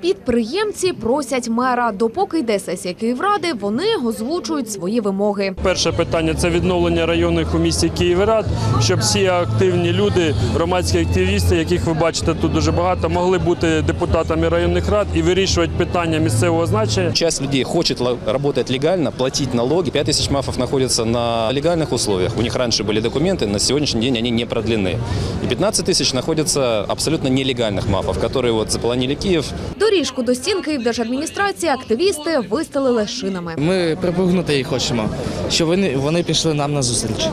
Підприємці просять мера. Допоки йде сесія Київради, вони озвучують свої вимоги. Перше питання це відновлення районних у місті Київрад, щоб всі активні люди, громадські активісти, яких ви бачите тут дуже багато, могли бути депутатами районних рад і вирішувати питання місцевого значення. Часть людей хочет ло- работать легально, платить налоги. 5 тысяч мафов находятся на легальных условиях. У них раньше были документы, на сегодняшний день они не продлены. И 15 тысяч находятся абсолютно нелегальных мафов, которые вот заполонили Киев. Доріжку до стін Київдержадміністрації активісти вистелили шинами. Ми припугнути їх хочемо, щоб вони, вони пішли нам на зустріч.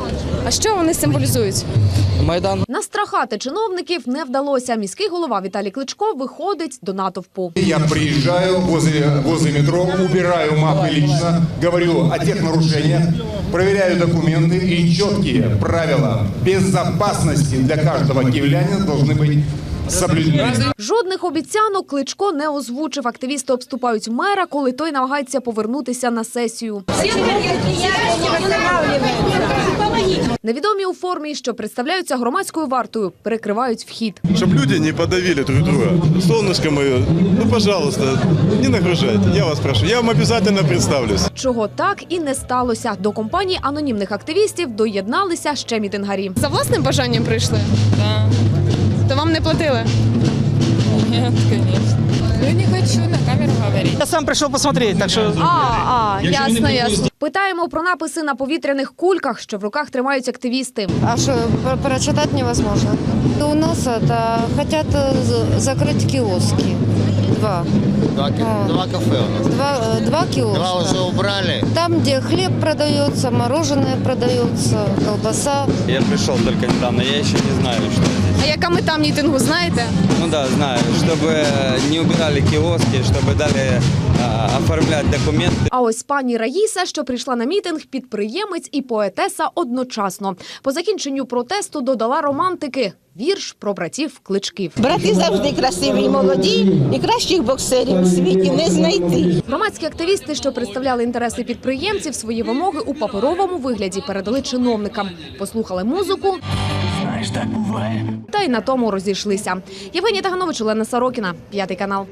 А що вони символізують? Майдан Настрахати чиновників не вдалося. Міський голова Віталій Кличко виходить до натовпу. Я приезжаю возле, возле метро, убираю мапы лично, говорю о тех нарушениях, проверяю документы и четкие правила безопасности для каждого киевлянина должны быть соблюдены. Жодних обіцянок Кличко не озвучив. Активісти обступають мера, коли той намагається повернутися на сесію. Невідомі у формі, що представляються громадською вартою, перекривають вхід. Чтобы люди не подавили друг друга. Солнышко мое, ну, пожалуйста, не нагружайте, я вас прошу. Я вам обязательно представлюсь. Чого так і не сталося. До компанії анонімних активістів доєдналися ще мітингарі. За власним бажанням прийшли? Так. То вам не платили? Нет, конечно. Ну, не хочу на камеру говорить. я сам прийшов посмотрети, так що А, а, ясно, ясно. Питаємо про написи на повітряних кульках, що в руках тримають активісти. А что, про- прочитать невозможно. У нас это хотят э, з- закрыть киоски. Два. Два, ки- А. два кафе у нас. Два, э, два киоска. Два уже убрали. Там, где хлеб продается, мороженое продается, колбаса. Я пришел только недавно, я еще не знаю, что здесь. А яка мета мітингу, знаєте? Ну да, знаю, чтобы не убирали киоски, чтобы дали а, оформлять документы. А ось пані Раїса, що прийшла на мітинг, підприємець і поетеса одночасно. По закінченню протесту додала романтики. Вірш про братів кличків. Брати завжди красиві і молоді, і кращих боксерів у світі не знайти. Громадські активісти, що представляли інтереси підприємців, свої вимоги у паперовому вигляді передали чиновникам. Послухали музику. Знаєш, так буває. Та й на тому розійшлися. Євгенія Таганович, Олена Сорокіна, п'ятий канал.